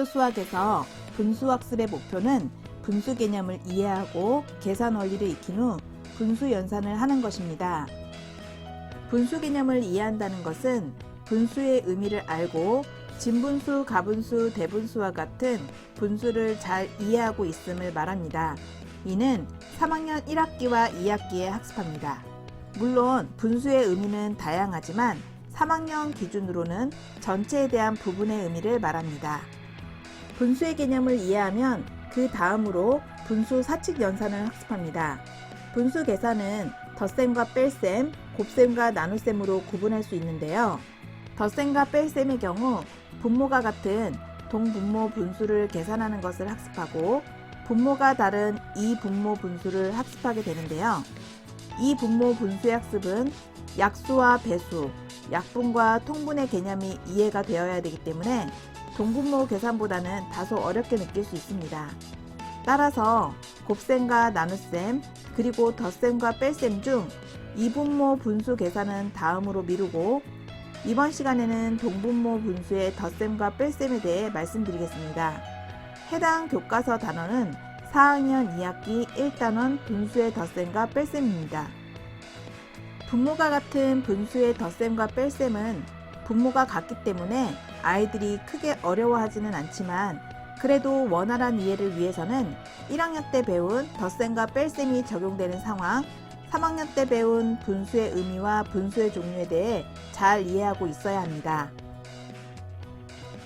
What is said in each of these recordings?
학교 수학에서 분수 학습의 목표는 분수 개념을 이해하고 계산 원리를 익힌 후 분수 연산을 하는 것입니다. 분수 개념을 이해한다는 것은 분수의 의미를 알고 진분수, 가분수, 대분수와 같은 분수를 잘 이해하고 있음을 말합니다. 이는 3학년 1학기와 2학기에 학습합니다. 물론 분수의 의미는 다양하지만 3학년 기준으로는 전체에 대한 부분의 의미를 말합니다. 분수의 개념을 이해하면 그 다음으로 분수 사칙 연산을 학습합니다. 분수 계산은 덧셈과 뺄셈, 곱셈과 나눗셈으로 구분할 수 있는데요. 덧셈과 뺄셈의 경우 분모가 같은 동분모 분수를 계산하는 것을 학습하고 분모가 다른 이분모 분수를 학습하게 되는데요. 이 분모 분수의 학습은 약수와 배수, 약분과 통분의 개념이 이해가 되어야 되기 때문에 동분모 계산보다는 다소 어렵게 느낄 수 있습니다. 따라서 곱셈과 나눗셈, 그리고 덧셈과 뺄셈 중 이분모 분수 계산은 다음으로 미루고 이번 시간에는 동분모 분수의 덧셈과 뺄셈에 대해 말씀드리겠습니다. 해당 교과서 단원은 4학년 2학기 1단원 분수의 덧셈과 뺄셈입니다. 분모가 같은 분수의 덧셈과 뺄셈은 분모가 같기 때문에 아이들이 크게 어려워하지는 않지만 그래도 원활한 이해를 위해서는 1학년 때 배운 덧셈과 뺄셈이 적용되는 상황, 3학년 때 배운 분수의 의미와 분수의 종류에 대해 잘 이해하고 있어야 합니다.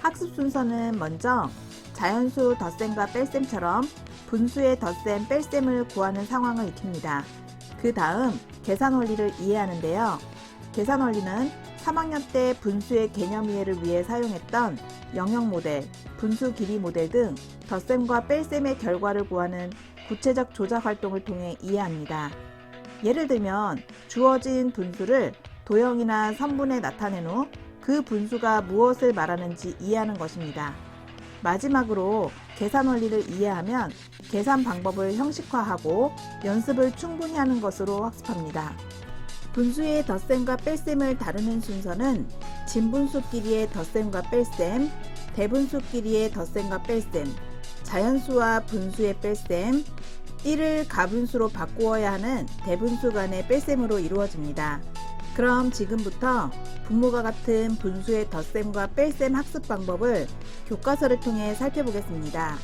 학습 순서는 먼저 자연수 덧셈과 뺄셈처럼 분수의 덧셈, 뺄셈을 구하는 상황을 익힙니다. 그 다음 계산 원리를 이해하는데요. 계산 원리는 3학년 때 분수의 개념 이해를 위해 사용했던 영역 모델, 분수 길이 모델 등 덧셈과 뺄셈의 결과를 구하는 구체적 조작 활동을 통해 이해합니다. 예를 들면 주어진 분수를 도형이나 선분에 나타낸 후 그 분수가 무엇을 말하는지 이해하는 것입니다. 마지막으로 계산 원리를 이해하면 계산 방법을 형식화하고 연습을 충분히 하는 것으로 학습합니다. 분수의 덧셈과 뺄셈을 다루는 순서는 진분수끼리의 덧셈과 뺄셈, 대분수끼리의 덧셈과 뺄셈, 자연수와 분수의 뺄셈, 1을 가분수로 바꾸어야 하는 대분수 간의 뺄셈으로 이루어집니다. 그럼 지금부터 분모가 같은 분수의 덧셈과 뺄셈 학습 방법을 교과서를 통해 살펴보겠습니다.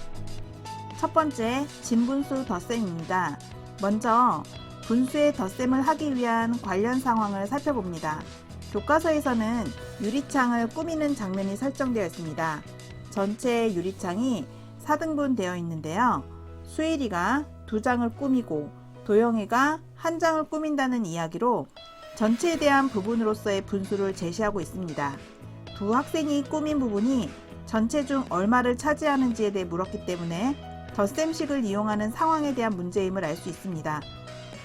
첫 번째, 진분수 덧셈입니다. 먼저 분수의 덧셈을 하기 위한 관련 상황을 살펴봅니다. 교과서에서는 유리창을 꾸미는 장면이 설정되어 있습니다. 전체 유리창이 4등분 되어 있는데요. 수일이가 두 장을 꾸미고 도영이가 한 장을 꾸민다는 이야기로 전체에 대한 부분으로서의 분수를 제시하고 있습니다. 두 학생이 꾸민 부분이 전체 중 얼마를 차지하는지에 대해 물었기 때문에 덧셈식을 이용하는 상황에 대한 문제임을 알 수 있습니다.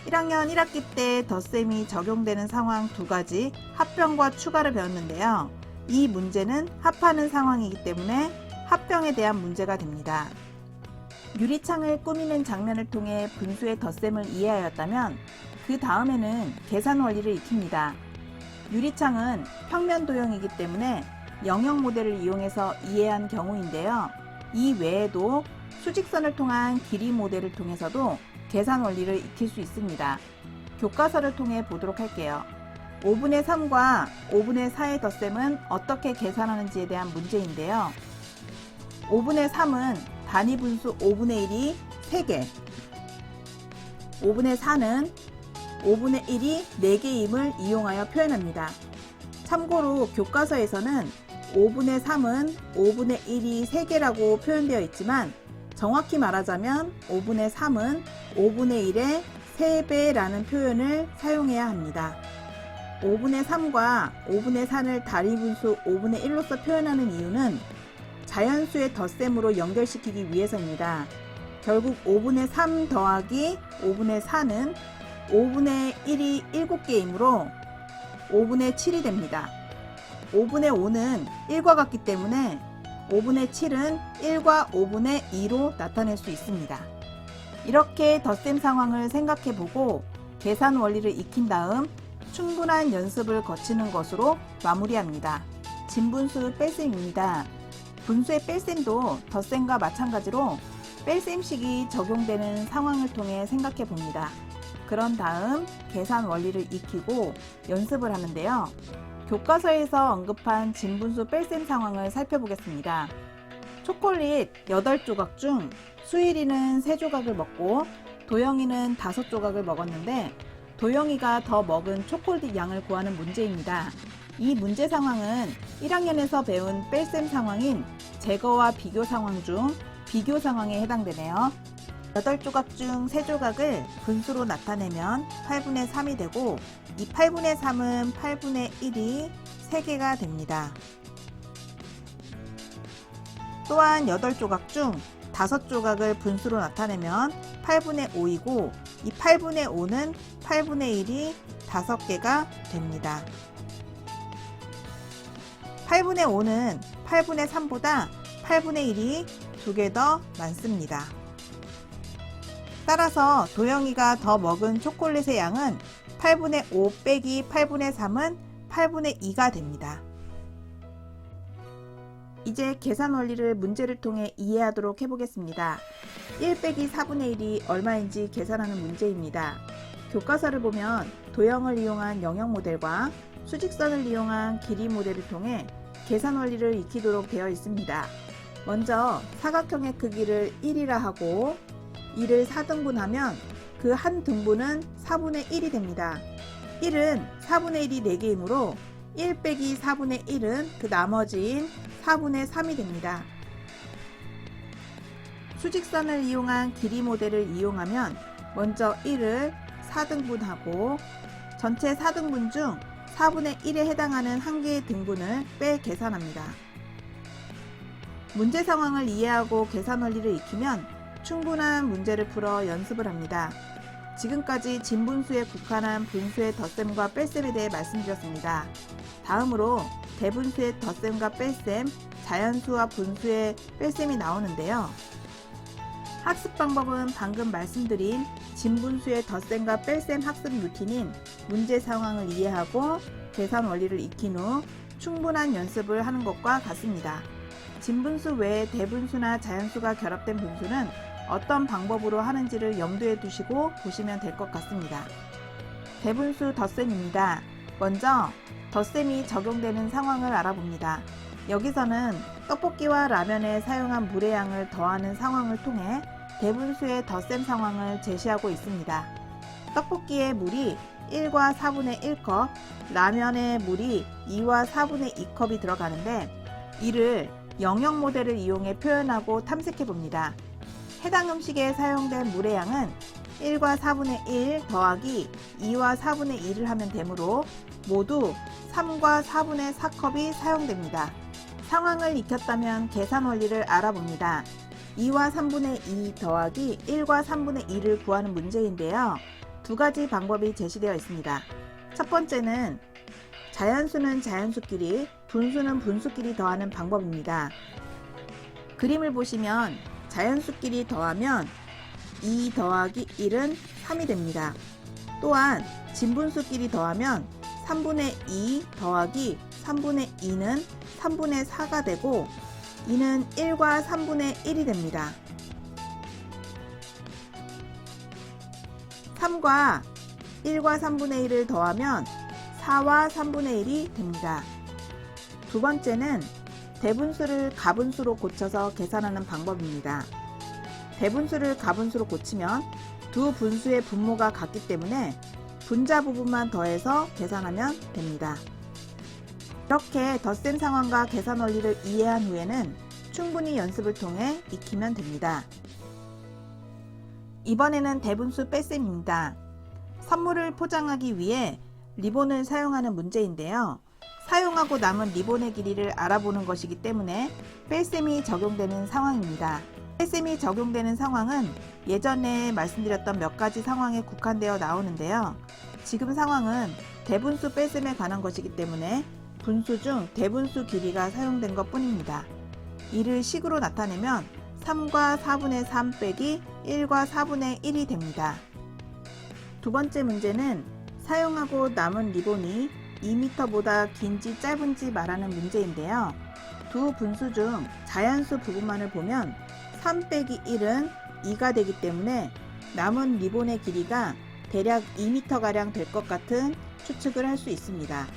1학년 1학기 때 덧셈이 적용되는 상황 두 가지 합병과 추가를 배웠는데요. 이 문제는 합하는 상황이기 때문에 합병에 대한 문제가 됩니다. 유리창을 꾸미는 장면을 통해 분수의 덧셈을 이해하였다면 그 다음에는 계산 원리를 익힙니다. 유리창은 평면 도형이기 때문에 영역 모델을 이용해서 이해한 경우인데요. 이 외에도 수직선을 통한 길이 모델을 통해서도 계산 원리를 익힐 수 있습니다. 교과서를 통해 보도록 할게요. 5분의 3과 5분의 4의 덧셈은 어떻게 계산하는지에 대한 문제인데요. 5분의 3은 단위 분수 5분의 1이 3개, 5분의 4는 5분의 1이 4개임을 이용하여 표현합니다. 참고로 교과서에서는 5분의 3은 5분의 1이 3개라고 표현되어 있지만 정확히 말하자면 5분의 3은 5분의 1의 3배라는 표현을 사용해야 합니다. 5분의 3과 5분의 4를 단위 분수 5분의 1로서 표현하는 이유는 자연수의 덧셈으로 연결시키기 위해서입니다. 결국 5분의 3 더하기 5분의 4는 5분의 1이 7개이므로 5분의 7이 됩니다. 5분의 5는 1과 같기 때문에 5분의 7은 1과 5분의 2로 나타낼 수 있습니다. 이렇게 덧셈 상황을 생각해 보고 계산 원리를 익힌 다음 충분한 연습을 거치는 것으로 마무리합니다. 진분수 뺄셈입니다. 분수의 뺄셈도 덧셈과 마찬가지로 뺄셈식이 적용되는 상황을 통해 생각해 봅니다. 그런 다음 계산 원리를 익히고 연습을 하는데요. 교과서에서 언급한 진분수 뺄셈 상황을 살펴보겠습니다. 초콜릿 8조각 중 수일이는 3조각을 먹고 도영이는 5조각을 먹었는데 도영이가 더 먹은 초콜릿 양을 구하는 문제입니다. 이 문제 상황은 1학년에서 배운 뺄셈 상황인 제거와 비교 상황 중 비교 상황에 해당되네요. 8조각 중 3조각을 분수로 나타내면 8분의 3이 되고 이 8분의 3은 8분의 1이 3개가 됩니다. 또한 8조각 중 5조각을 분수로 나타내면 8분의 5이고 이 8분의 5는 8분의 1이 5개가 됩니다. 8분의 5는 8분의 3보다 8분의 1이 2개 더 많습니다. 따라서 도영이가 더 먹은 초콜릿의 양은 8분의 5 빼기 8분의 3은 8분의 2가 됩니다. 이제 계산 원리를 문제를 통해 이해하도록 해보겠습니다. 1 빼기 4분의 1이 얼마인지 계산하는 문제입니다. 교과서를 보면 도형을 이용한 영역 모델과 수직선을 이용한 길이 모델을 통해 계산 원리를 익히도록 되어 있습니다. 먼저 사각형의 크기를 1이라 하고 2를 4등분하면 그 한 등분은 4분의 1이 됩니다. 1은 4분의 1이 4개이므로 1 빼기 4분의 1은 그 나머지인 4분의 3이 됩니다. 수직선을 이용한 길이 모델을 이용하면 먼저 1을 4등분하고 전체 4등분 중 4분의 1에 해당하는 한 개의 등분을 빼 계산합니다. 문제 상황을 이해하고 계산 원리를 익히면 충분한 문제를 풀어 연습을 합니다. 지금까지 진분수에 국한한 분수의 덧셈과 뺄셈에 대해 말씀드렸습니다. 다음으로 대분수의 덧셈과 뺄셈, 자연수와 분수의 뺄셈이 나오는데요. 학습 방법은 방금 말씀드린 진분수의 덧셈과 뺄셈 학습 루틴인 문제 상황을 이해하고 계산 원리를 익힌 후 충분한 연습을 하는 것과 같습니다. 진분수 외에 대분수나 자연수가 결합된 분수는 어떤 방법으로 하는지를 염두에 두시고 보시면 될 것 같습니다. 대분수 덧셈입니다. 먼저 덧셈이 적용되는 상황을 알아봅니다. 여기서는 떡볶이와 라면에 사용한 물의 양을 더하는 상황을 통해 대분수의 덧셈 상황을 제시하고 있습니다. 떡볶이의 물이 1과 4분의 1컵, 라면의 물이 2와 4분의 2컵이 들어가는데 이를 영역 모델을 이용해 표현하고 탐색해 봅니다. 해당 음식에 사용된 물의 양은 1과 4분의 1 더하기 2와 4분의 2를 하면 되므로 모두 3과 4분의 4컵이 사용됩니다. 상황을 익혔다면 계산 원리를 알아봅니다. 2와 3분의 2 더하기 1과 3분의 2를 구하는 문제인데요. 두 가지 방법이 제시되어 있습니다. 첫 번째는 자연수는 자연수끼리, 분수는 분수끼리 더하는 방법입니다. 그림을 보시면 자연수끼리 더하면 2 더하기 1은 3이 됩니다. 또한 진분수끼리 더하면 3분의 2 더하기 3분의 2는 3분의 4가 되고 이는 1과 3분의 1이 됩니다. 3과 1과 3분의 1을 더하면 4와 3분의 1이 됩니다. 두 번째는 대분수를 가분수로 고쳐서 계산하는 방법입니다. 대분수를 가분수로 고치면 두 분수의 분모가 같기 때문에 분자 부분만 더해서 계산하면 됩니다. 이렇게 덧셈 상황과 계산 원리를 이해한 후에는 충분히 연습을 통해 익히면 됩니다. 이번에는 대분수 뺄셈입니다. 선물을 포장하기 위해 리본을 사용하는 문제인데요. 사용하고 남은 리본의 길이를 알아보는 것이기 때문에 뺄셈이 적용되는 상황입니다. 뺄셈이 적용되는 상황은 예전에 말씀드렸던 몇 가지 상황에 국한되어 나오는데요. 지금 상황은 대분수 뺄셈에 관한 것이기 때문에 분수 중 대분수 길이가 사용된 것 뿐입니다. 이를 식으로 나타내면 3과 4분의 3 빼기 1과 4분의 1이 됩니다. 두 번째 문제는 사용하고 남은 리본이 2m보다 긴지 짧은지 말하는 문제인데요. 두 분수 중 자연수 부분만을 보면 3 빼기 1은 2가 되기 때문에 남은 리본의 길이가 대략 2m가량 될 것 같은 추측을 할 수 있습니다.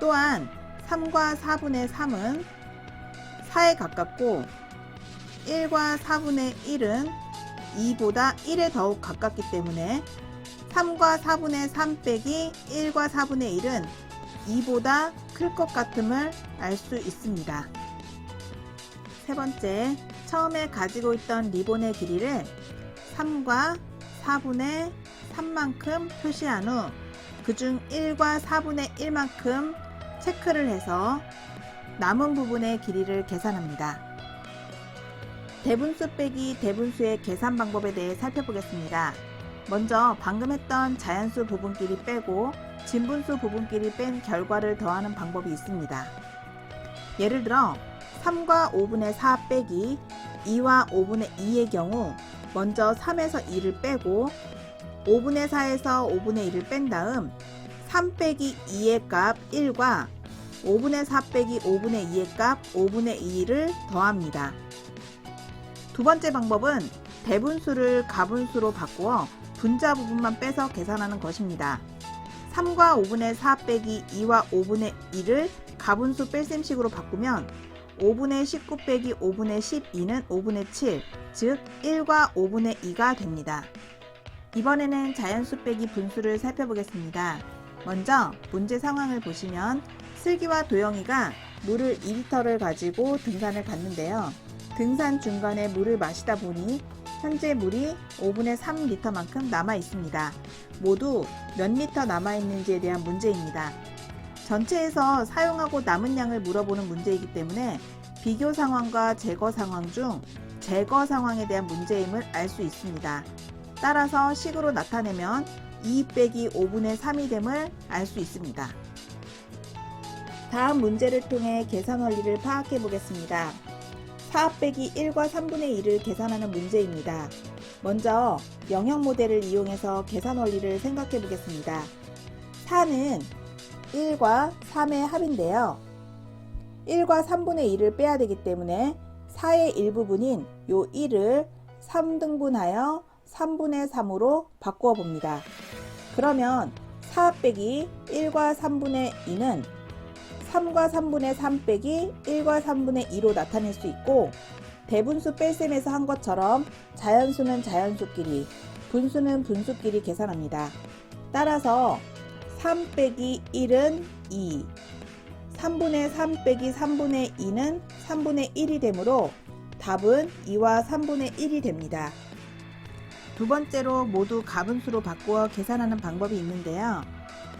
또한 3과 4분의 3은 4에 가깝고 1과 4분의 1은 2보다 1에 더욱 가깝기 때문에 3과 4분의 3 빼기 1과 4분의 1은 2보다 클 것 같음을 알 수 있습니다. 세 번째, 처음에 가지고 있던 리본의 길이를 3과 4분의 3만큼 표시한 후 그중 1과 4분의 1만큼 체크를 해서 남은 부분의 길이를 계산합니다. 대분수 빼기 대분수의 계산 방법에 대해 살펴보겠습니다. 먼저 방금 했던 자연수 부분끼리 빼고 진분수 부분끼리 뺀 결과를 더하는 방법이 있습니다. 예를 들어 3과 5분의 4 빼기 2와 5분의 2의 경우 먼저 3에서 2를 빼고 5분의 4에서 5분의 1을 뺀 다음 3 빼기 2의 값 1과 5분의 4 빼기 5분의 2의 값 5분의 2를 더합니다. 두 번째 방법은 대분수를 가분수로 바꾸어 분자 부분만 빼서 계산하는 것입니다. 3과 5분의 4 빼기 2와 5분의 1을 가분수 뺄셈식으로 바꾸면 5분의 19 빼기 5분의 12는 5분의 7, 즉 1과 5분의 2가 됩니다. 이번에는 자연수 빼기 분수를 살펴보겠습니다. 먼저 문제 상황을 보시면 슬기와 도영이가 물을 2리터를 가지고 등산을 갔는데요. 등산 중간에 물을 마시다 보니 현재 물이 5분의 3리터만큼 남아 있습니다. 모두 몇 리터 남아 있는지에 대한 문제입니다. 전체에서 사용하고 남은 양을 물어보는 문제이기 때문에 비교 상황과 제거 상황 중 제거 상황에 대한 문제임을 알 수 있습니다. 따라서 식으로 나타내면 2 빼기 5분의 3이 됨을 알 수 있습니다. 다음 문제를 통해 계산 원리를 파악해 보겠습니다. 4 빼기 1과 3분의 1을 계산하는 문제입니다. 먼저 영역 모델을 이용해서 계산 원리를 생각해 보겠습니다. 4는 1과 3의 합인데요. 1과 3분의 1을 빼야 되기 때문에 4의 일부분인 요 1을 3등분하여 3분의 3으로 바꾸어 봅니다. 그러면 4 빼기 1과 3분의 2는 3과 3분의 3 빼기 1과 3분의 2로 나타낼 수 있고 대분수 뺄셈에서 한 것처럼 자연수는 자연수끼리 분수는 분수끼리 계산합니다. 따라서 3 빼기 1은 2 3분의 3 빼기 3분의 2는 3분의 1이 되므로 답은 2와 3분의 1이 됩니다. 두 번째로 모두 가분수로 바꾸어 계산하는 방법이 있는데요.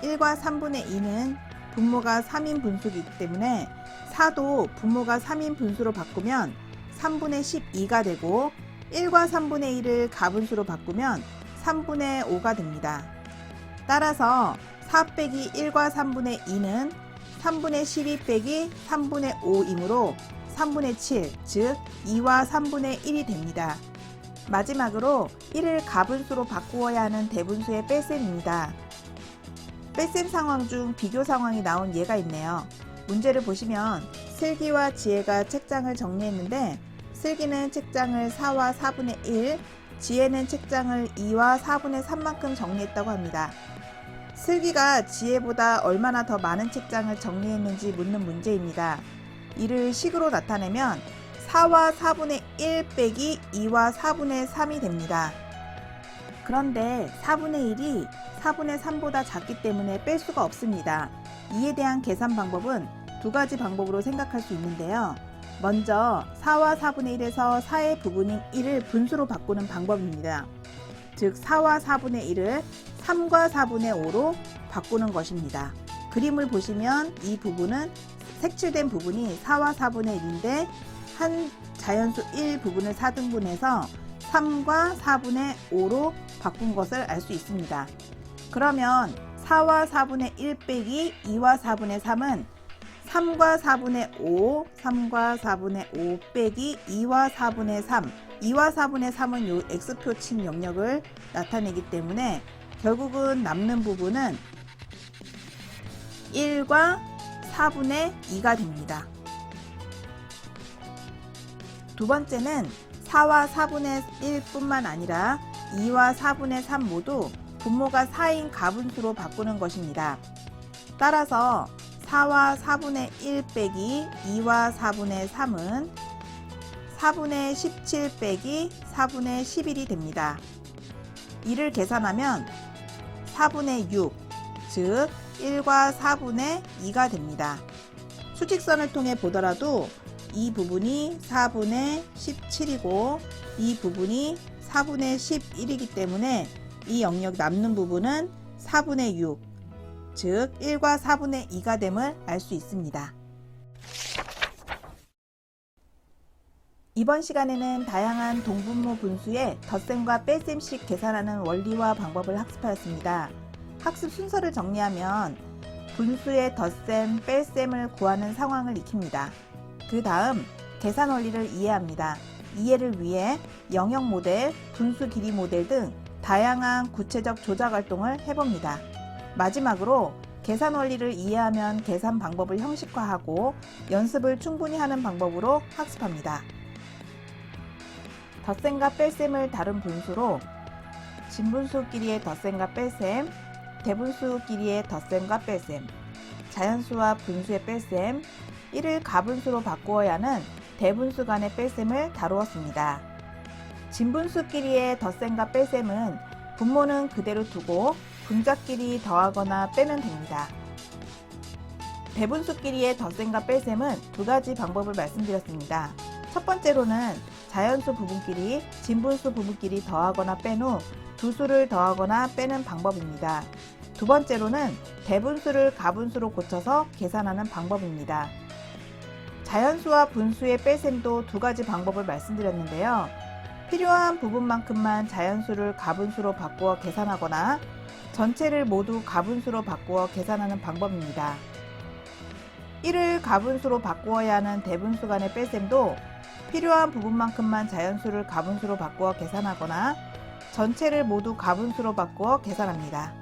1과 3분의 2는 분모가 3인 분수이기 때문에 4도 분모가 3인 분수로 바꾸면 3분의 12가 되고 1과 3분의 1을 가분수로 바꾸면 3분의 5가 됩니다. 따라서 4 빼기 1과 3분의 2는 3분의 12 빼기 3분의 5이므로 3분의 7, 즉 2와 3분의 1이 됩니다. 마지막으로 1을 가분수로 바꾸어야 하는 대분수의 뺄셈입니다. 뺄셈 상황 중 비교 상황이 나온 예가 있네요. 문제를 보시면 슬기와 지혜가 책장을 정리했는데 슬기는 책장을 4와 4분의 1, 지혜는 책장을 2와 4분의 3만큼 정리했다고 합니다. 슬기가 지혜보다 얼마나 더 많은 책장을 정리했는지 묻는 문제입니다. 이를 식으로 나타내면 4와 4분의 1 빼기 2와 4분의 3이 됩니다. 그런데 4분의 1이 4분의 3보다 작기 때문에 뺄 수가 없습니다. 이에 대한 계산 방법은 두 가지 방법으로 생각할 수 있는데요. 먼저 4와 4분의 1에서 4의 부분인 1을 분수로 바꾸는 방법입니다. 즉 4와 4분의 1을 3과 4분의 5로 바꾸는 것입니다. 그림을 보시면 이 부분은 색칠된 부분이 4와 4분의 1인데 한 자연수 1 부분을 4등분해서 3과 4분의 5로 바꾼 것을 알 수 있습니다. 그러면 4와 4분의 1 빼기 2와 4분의 3은 3과 4분의 5, 3과 4분의 5 빼기 2와 4분의 3, 2와 4분의 3은 요 X표 친 영역을 나타내기 때문에 결국은 남는 부분은 1과 4분의 2가 됩니다. 두 번째는 4와 4분의 1뿐만 아니라 2와 4분의 3 모두 분모가 4인 가분수로 바꾸는 것입니다. 따라서 4와 4분의 1 빼기 2와 4분의 3은 4분의 17 빼기 4분의 11이 됩니다. 이를 계산하면 4분의 6, 즉 1과 4분의 2가 됩니다. 수직선을 통해 보더라도 이 부분이 4분의 17이고 이 부분이 4분의 11이기 때문에 이 영역 남는 부분은 4분의 6, 즉 1과 4분의 2가 됨을 알 수 있습니다. 이번 시간에는 다양한 동분모 분수의 덧셈과 뺄셈식 계산하는 원리와 방법을 학습하였습니다. 학습 순서를 정리하면 분수의 덧셈, 뺄셈을 구하는 상황을 익힙니다. 그 다음 계산 원리를 이해합니다. 이해를 위해 영역 모델, 분수 길이 모델 등 다양한 구체적 조작 활동을 해봅니다. 마지막으로 계산 원리를 이해하면 계산 방법을 형식화하고 연습을 충분히 하는 방법으로 학습합니다. 덧셈과 뺄셈을 다룬 분수로 진분수끼리의 덧셈과 뺄셈, 대분수끼리의 덧셈과 뺄셈, 자연수와 분수의 뺄셈, 1을 가분수로 바꾸어야 하는 대분수 간의 뺄셈을 다루었습니다. 진분수끼리의 덧셈과 뺄셈은 분모는 그대로 두고 분자끼리 더하거나 빼면 됩니다. 대분수끼리의 덧셈과 뺄셈은 두 가지 방법을 말씀드렸습니다. 첫 번째로는 자연수 부분끼리 진분수 부분끼리 더하거나 뺀 후 두 수를 더하거나 빼는 방법입니다. 두 번째로는 대분수를 가분수로 고쳐서 계산하는 방법입니다. 자연수와 분수의 뺄셈도 두 가지 방법을 말씀드렸는데요. 필요한 부분만큼만 자연수를 가분수로 바꾸어 계산하거나 전체를 모두 가분수로 바꾸어 계산하는 방법입니다. 1을 가분수로 바꾸어야 하는 대분수 간의 뺄셈도 필요한 부분만큼만 자연수를 가분수로 바꾸어 계산하거나 전체를 모두 가분수로 바꾸어 계산합니다.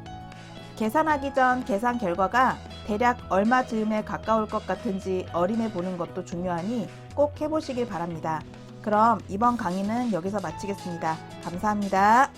계산하기 전 계산 결과가 대략 얼마 즈음에 가까울 것 같은지 어림해 보는 것도 중요하니 꼭 해보시길 바랍니다. 그럼 이번 강의는 여기서 마치겠습니다. 감사합니다.